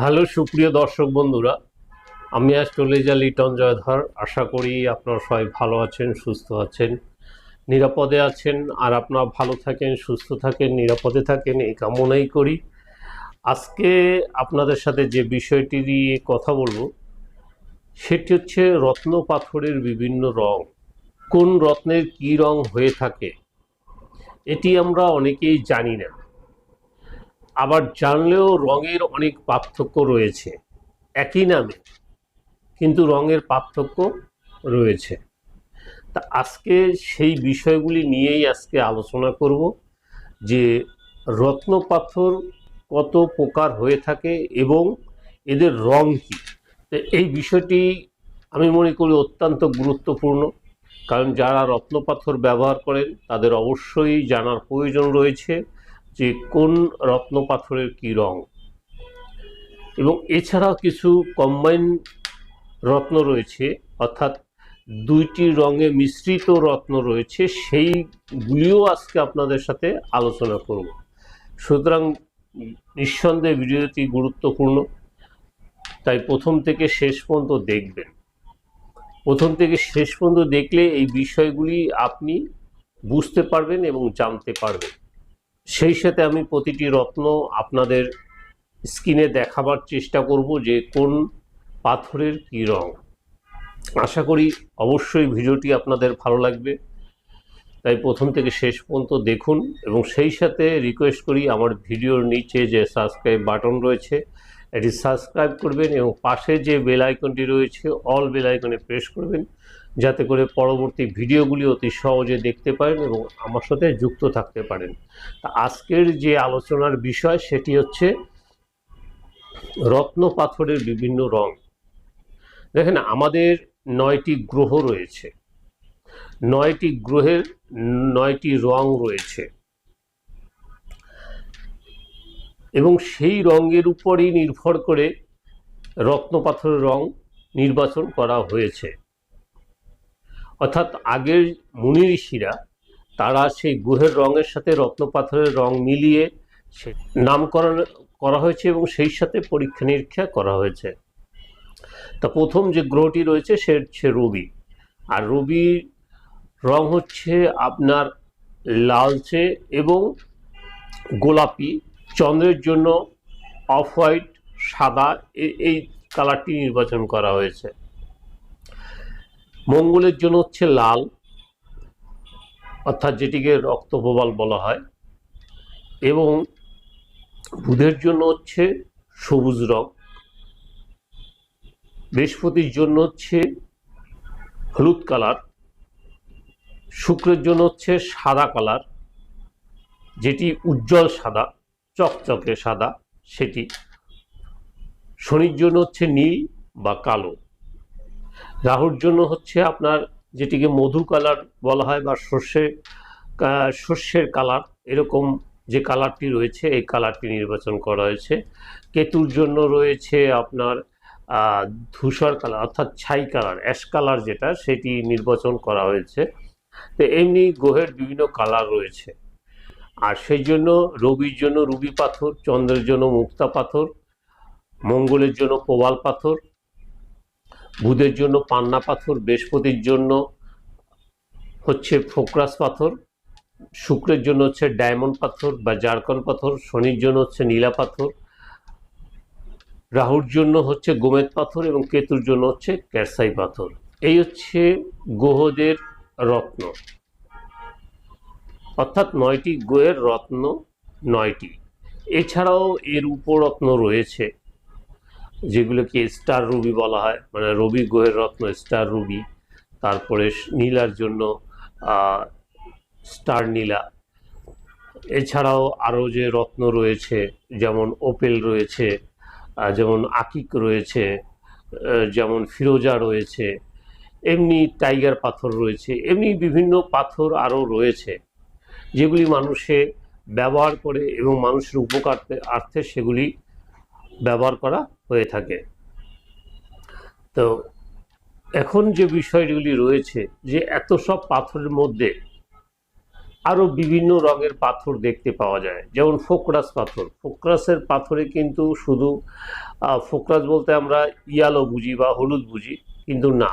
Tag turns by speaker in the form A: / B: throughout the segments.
A: Hello, সুপ্রিয় দর্শক বন্ধুরা, আমি আজ চলে যা লিটন জয়ধর। আশা করি আপনারা সবাই ভালো আছেন, সুস্থ আছেন, নিরাপদে আছেন, আর আপনারা ভালো থাকেন, সুস্থ থাকেন, নিরাপদে থাকেন, এই কামনাই করি। আজকে আপনাদের সাথে যে বিষয়টি নিয়ে কথা বলব, সেটি হচ্ছে রত্ন পাথরের বিভিন্ন রং। কোন রত্নের কী রং হয়ে থাকে, এটি আমরা অনেকেই জানি না। আবার জানলেও রঙের অনেক পার্থক্য রয়েছে। একই নামে, কিন্তু রঙের পার্থক্য রয়েছে। তা আজকে সেই বিষয়গুলি নিয়েই আজকে আলোচনা করব যে রত্ন পাথর কত প্রকার হয়ে থাকে এবং এদের রং কী। এই বিষয়টি আমি মনে করি অত্যন্ত গুরুত্বপূর্ণ, কারণ যারা রত্ন পাথর ব্যবহার করেন তাদের অবশ্যই জানার প্রয়োজন রয়েছে। যে কোন রত্ন পাথরের কী রং। এবং এছাড়াও কিছু কম্বাইন রত্ন রয়েছে, অর্থাৎ দুইটি রঙে মিশ্রিত রত্ন রয়েছে, সেইগুলিও আজকে আপনাদের সাথে আলোচনা করব। সুতরাং নিঃসন্দেহে ভিডিওটি গুরুত্বপূর্ণ, তাই প্রথম থেকে শেষ পর্যন্ত দেখবেন। প্রথম থেকে শেষ পর্যন্ত দেখলে এই বিষয়গুলি আপনি বুঝতে পারবেন এবং জানতে পারবেন। সেই সাথে আমি প্রতিটি রত্ন আপনাদের স্কিনে দেখাবার চেষ্টা করব যে কোন পাথরের কী রং। আশা করি অবশ্যই ভিডিওটি আপনাদের ভালো লাগবে। তাই প্রথম থেকে শেষ পর্যন্ত দেখুন এবং সেই সাথে রিকোয়েস্ট করি আমার ভিডিওর নিচে যে সাবস্ক্রাইব বাটন রয়েছে এটি সাবস্ক্রাইব করবেন এবং পাশে যে বেল আইকনটি রয়েছে অল বেল আইকনে প্রেস করবেন, যাতে করে পরবর্তী ভিডিওগুলি অতি সহজে দেখতে পারেন এবং আমার সাথে যুক্ত থাকতে পারেন। তা আজকের যে আলোচনার বিষয়, সেটি হচ্ছে রত্ন পাথরের বিভিন্ন রং। দেখেন, আমাদের নয়টি গ্রহ রয়েছে। নয়টি গ্রহের নয়টি রং রয়েছে। এবং সেই রঙের উপরই নির্ভর করে রত্ন পাথরের রং নির্বাচন করা হয়েছে। অর্থাৎ আগের মুনি ঋষিরা তারা সেই গ্রহের রঙের সাথে রত্ন পাথরের রং মিলিয়ে সে নামকরণ করা হয়েছে এবং সেই সাথে পরীক্ষা নিরীক্ষা করা হয়েছে। তা প্রথম যে গ্রহটি রয়েছে সে হচ্ছে রবি। আর রবির রং হচ্ছে আপনার লালচে এবং গোলাপি চন্দ্রের জন্য অফ হোয়াইট, সাদা এই কালারটি নির্বাচন করা হয়েছে। মঙ্গলের জন্য হচ্ছে লাল, অর্থাৎ যেটিকে রক্তপ্রবাল বলা হয়। এবং বুধের জন্য হচ্ছে সবুজ রং। বৃহস্পতির জন্য হচ্ছে হলুদ কালার। শুক্রের জন্য হচ্ছে সাদা কালার, যেটি উজ্জ্বল সাদা। চকচকে সাদা, সেটি শনির জন্য হচ্ছে নীল বা কালো। রাহুর জন্য হচ্ছে আপনার যেটিকে মধু কালার বলা হয় বা সর্ষে শস্যের কালার, এরকম যে কালারটি রয়েছে, এই কালারটি নির্বাচন করা হয়েছে। কেতুর জন্য রয়েছে আপনার ধূসর কালার, অর্থাৎ ছাই কালার, অ্যাশ কালার যেটা, সেটি নির্বাচন করা হয়েছে। তো এমনি গ্রহের বিভিন্ন কালার রয়েছে। আর সেই জন্য রবির জন্য রুবি পাথর, চন্দ্রের জন্য মুক্তা পাথর, মঙ্গলের জন্য কোবাল পাথর, বুধের জন্য পান্না পাথর, বৃহস্পতির জন্য হচ্ছে ফোকরাস পাথর, শুক্রের জন্য হচ্ছে ডায়মন্ড পাথর বা জারকন পাথর, শনির জন্য হচ্ছে নীলা পাথর, রাহুর জন্য হচ্ছে গোমেদ পাথর এবং কেতুর জন্য হচ্ছে ক্যারসাই পাথর। এই হচ্ছে গ্রহদের রত্ন। অর্থাৎ নয়টি গোয়ের রত্ন নয়টি। এছাড়াও এর উপরত্ন রয়েছে, যেগুলোকে স্টার রুবি বলা হয় মানে রবি গ্রহের রত্ন স্টার রুবি, তারপরে নীলার জন্য স্টার নীলা। এছাড়াও আরও যে রত্ন রয়েছে, যেমন ওপেল রয়েছে যেমন আকিক রয়েছে যেমন ফিরোজা রয়েছে, এমনি টাইগার পাথর রয়েছে, এমনি বিভিন্ন পাথর আরও রয়েছে। যেগুলি মানুষে ব্যবহার করে এবং মানুষের উপকার আর্থে সেগুলি ব্যবহার করা হয়ে থাকে। তো এখন যে বিষয়গুলি রয়েছে যে এত সব পাথরের মধ্যে আরও বিভিন্ন রঙের পাথর দেখতে পাওয়া যায়। যেমন ফোকরাস পাথর। ফোকরাসের পাথরে কিন্তু শুধু ফোকরাস বলতে আমরা ইয়ালো বুঝি বা হলুদ বুঝি, কিন্তু না।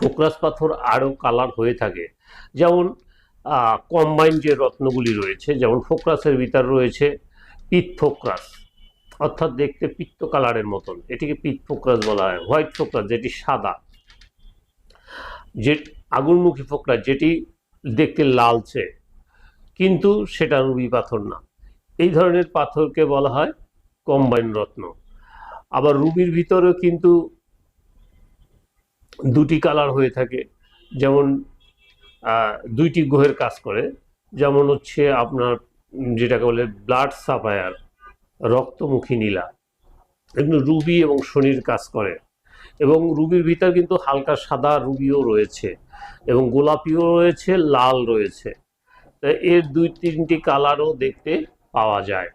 A: ফোকরাস পাথর আরও কালার হয়ে থাকে। যেমন কম্বাইন যে রত্নগুলি রয়েছে, যেমন ফোকরাসের ভিতর রয়েছে পিত ফোকরাস, অর্থাৎ দেখতে পিত্ত কালারের মতন। এটিকে পিত ফোকরাস বলা হয় হোয়াইট ফোকরাস, যেটি সাদা। যে, আগুনমুখী ফোকরাস, যেটি দেখতে লালচে, কিন্তু সেটা রুবি পাথর না। এই ধরনের পাথরকে বলা হয় কম্বাইন রত্ন। আবার রুবির ভিতরেও কিন্তু দুটি কালার হয়ে থাকে, যেমন দুইটি গ্রহের কাজ করে। যেমন হচ্ছে আপনার যেটাকে বলে ব্লাড সাফায়ার রক্তমুখী নীলা। এগুলো রুবি এবং শনির কাজ করে। এবং রুবির ভিতর কিন্তু হালকা সাদা রুবিও রয়েছে এবং গোলাপিও রয়েছে, লাল রয়েছে। এর দুই তিনটি কালারও দেখতে পাওয়া যায়।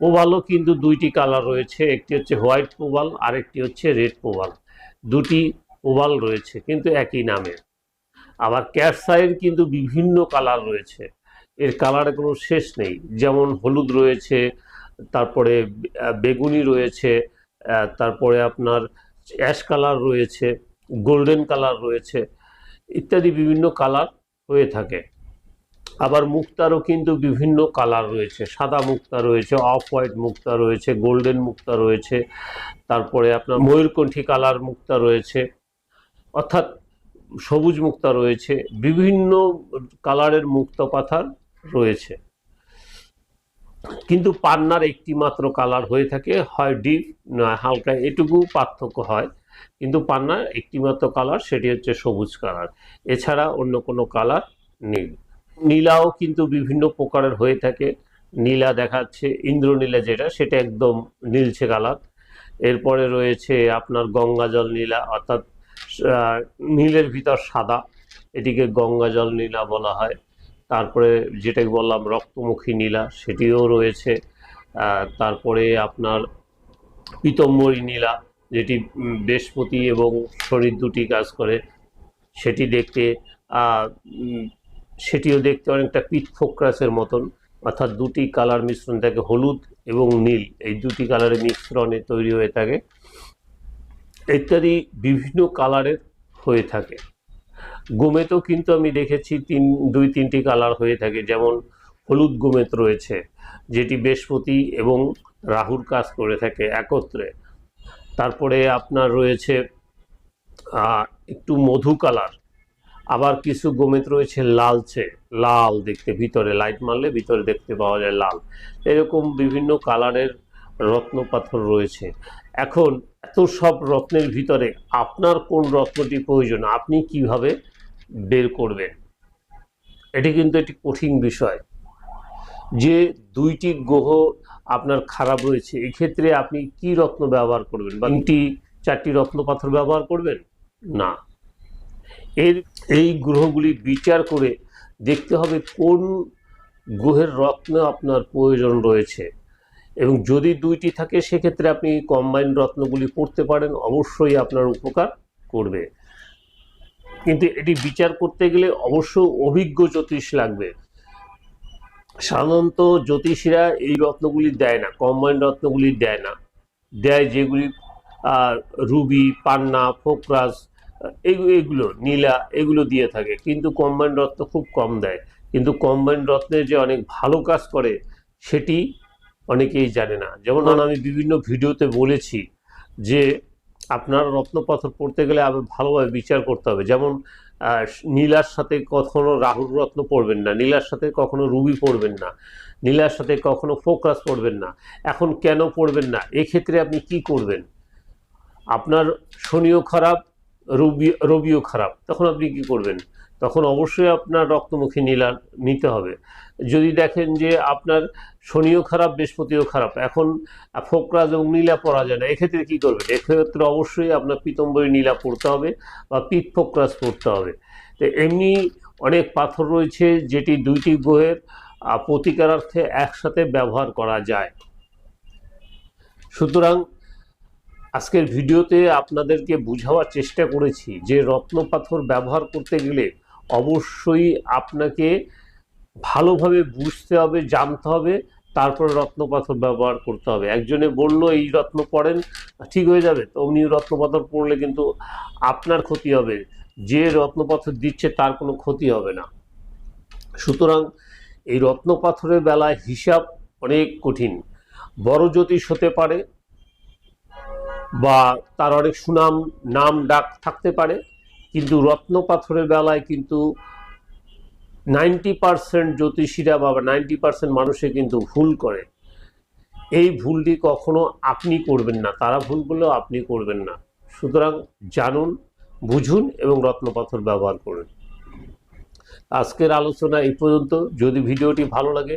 A: প্রবালও কিন্তু দুইটি কালার রয়েছে, একটি হচ্ছে হোয়াইট প্রবাল আরেকটি হচ্ছে রেড প্রবাল দুটি প্রবাল রয়েছে, কিন্তু একই নামে। আবার ক্যাটসাইয়ের কিন্তু বিভিন্ন কালার রয়েছে। এর কালারে কোনো শেষ নেই। যেমন হলুদ রয়েছে, তারপরে বেগুনি রয়েছে তারপরে আপনার অ্যাশ কালার রয়েছে, গোল্ডেন কালার রয়েছে, ইত্যাদি বিভিন্ন কালার হয়ে থাকে। আবার মুক্তারও কিন্তু বিভিন্ন কালার রয়েছে। সাদা মুক্তা রয়েছে, অফ হোয়াইট মুক্তা রয়েছে, গোল্ডেন মুক্তা রয়েছে, তারপরে আপনার ময়ূরকণ্ঠী কালার মুক্তা রয়েছে। অর্থাৎ সবুজ মুক্তা রয়েছে, বিভিন্ন কালারের মুক্ত পাথার রয়েছে। কিন্তু পান্নার একটি মাত্র কালার হয়ে থাকে, হয় ডিপ নয় হালকা, এটুকু পার্থক্য হয়। কিন্তু পান্নার একটি মাত্র কালার সেটি হচ্ছে সবুজ কালার। এছাড়া অন্য কোনো কালার নেই। নীলাও কিন্তু বিভিন্ন প্রকারের হয়ে থাকে। নীলা দেখাচ্ছে ইন্দ্রনীলা যেটা, সেটা একদম নীলছে কালার। এরপরে রয়েছে আপনার গঙ্গা জল নীলা, অর্থাৎ নীলের ভিতর সাদা, এটিকে গঙ্গা জল নীলা বলা হয়। তারপরে যেটাকে বললাম রক্তমুখী নীলা, সেটিও রয়েছে। তারপরে আপনার পীতম্বরী নীলা, যেটি বৃহস্পতি এবং শনির দুটি কাজ করে, সেটি দেখতে সেটিও দেখতে অনেকটা পিঠ ফোকরাসের মতন। অর্থাৎ দুটি কালার মিশ্রণ থাকে, হলুদ এবং নীল। এই দুটি কালারের মিশ্রণে তৈরি হয়ে থাকে। ইত্যাদি বিভিন্ন কালারের হয়ে থাকে। গোমেতও কিন্তু আমি দেখেছি তিন, দুই, তিনটি কালার হয়ে থাকে। যেমন হলুদ গোমেত রয়েছে, যেটি বৃহস্পতি এবং রাহুর কাজ করে থাকে একত্রে। তারপরে আপনার রয়েছে একটু মধু কালার। আবার কিছু গোমেত রয়েছে লালচে, লাল দেখতে, ভিতরে লাইট মারলে ভিতরে দেখতে পাওয়া যায় লাল। এরকম বিভিন্ন কালারের রত্ন পাথর রয়েছে। এখন এত সব রত্নের ভিতরে আপনার কোন রত্নটি প্রয়োজন? আপনি কীভাবে বের করবেন? এটি কিন্তু একটি কঠিন বিষয়। যে দুইটি গ্রহ আপনার খারাপ রয়েছে, এক্ষেত্রে আপনি কি রত্ন ব্যবহার করবেন? বা তিনটি চারটি রত্ন পাথর ব্যবহার করবেন? না। এর, এই গ্রহগুলি বিচার করে দেখতে হবে কোন গ্রহের রত্ন আপনার প্রয়োজন রয়েছে। এবং যদি দুইটি থাকে, সেক্ষেত্রে আপনি কম্বাইন রত্নগুলি পড়তে পারেন, অবশ্যই আপনার উপকার করবে। কিন্তু এটি বিচার করতে গেলে অবশ্য অভিজ্ঞ জ্যোতিষ লাগবে। সাধারণত জ্যোতিষীরা এই রত্নগুলি দেয় না কম্বাইন রত্নগুলি দেয় না। দেয় যেগুলি রুবি, পান্না, ফোকরাস এগুলো, নীলা, এগুলো দিয়ে থাকে। কিন্তু কম্বাইন রত্ন খুব কম দেয়। কিন্তু কম্বাইন রত্নের যে অনেক ভালো কাজ করে, সেটি অনেকেই জানে না। যেমন আমি বিভিন্ন ভিডিওতে বলেছি যে আপনার রত্নপাথর পড়তে গেলে আবার ভালোভাবে বিচার করতে হবে। যেমন নীলার সাথে কখনো রাহুর রত্ন পড়বেন না, নীলার সাথে কখনো রুবি পড়বেন না, নীলার সাথে কখনো ফোকাস পড়বেন না, এখন কেন পড়বেন না, এক্ষেত্রে আপনি কি করবেন? আপনার শনিও খারাপ, রবি, রবিও খারাপ, তখন আপনি কি করবেন? তখন অবশ্যই আপনার রক্তমুখী নীলা নিতে হবে। যদি দেখেন যে আপনার শনিও খারাপ, বৃহস্পতিও খারাপ, এখন ফোকরাজ এবং নীলা পরা যায় না, এক্ষেত্রে কী করবেন? এক্ষেত্রে অবশ্যই আপনার পীতম্বরী নীলা পড়তে হবে বা পিত ফোকরাজ পড়তে হবে। তো এমনি অনেক পাথর রয়েছে যেটি দুইটি গ্রহের প্রতিকারার্থে একসাথে ব্যবহার করা যায়। সুতরাং আজকের ভিডিওতে আপনাদেরকে বুঝাবার চেষ্টা করেছি যে রত্ন পাথর ব্যবহার করতে গেলে অবশ্যই আপনাকে ভালোভাবে বুঝতে হবে, জানতে হবে, তারপরে রত্নপাথর ব্যবহার করতে হবে। একজনে বলল, এই রত্ন পড়েন, ঠিক হয়ে যাবে। অমনি রত্নপাথর পড়লে কিন্তু আপনার ক্ষতি হবে। যে রত্নপাথর দিচ্ছে, তার কোনো ক্ষতি হবে না। সুতরাং এই রত্নপাথরের বেলায় হিসাব অনেক কঠিন। বড় জ্যোতিষ হতে পারে বা তার অনেক সুনাম, নাম, ডাক থাকতে পারে। কিন্তু রত্ন পাথরের বেলায় কিন্তু নাইনটি পার্সেন্ট জ্যোতিষীরা বা নাইনটি পার্সেন্ট মানুষে কিন্তু ভুল করে। এই ভুলটি কখনো আপনি করবেন না, তারা ভুল করলেও আপনি করবেন না। সুতরাং জানুন, বুঝুন এবং রত্নপাথর ব্যবহার করুন। আজকের আলোচনা এই পর্যন্ত। যদি ভিডিওটি ভালো লাগে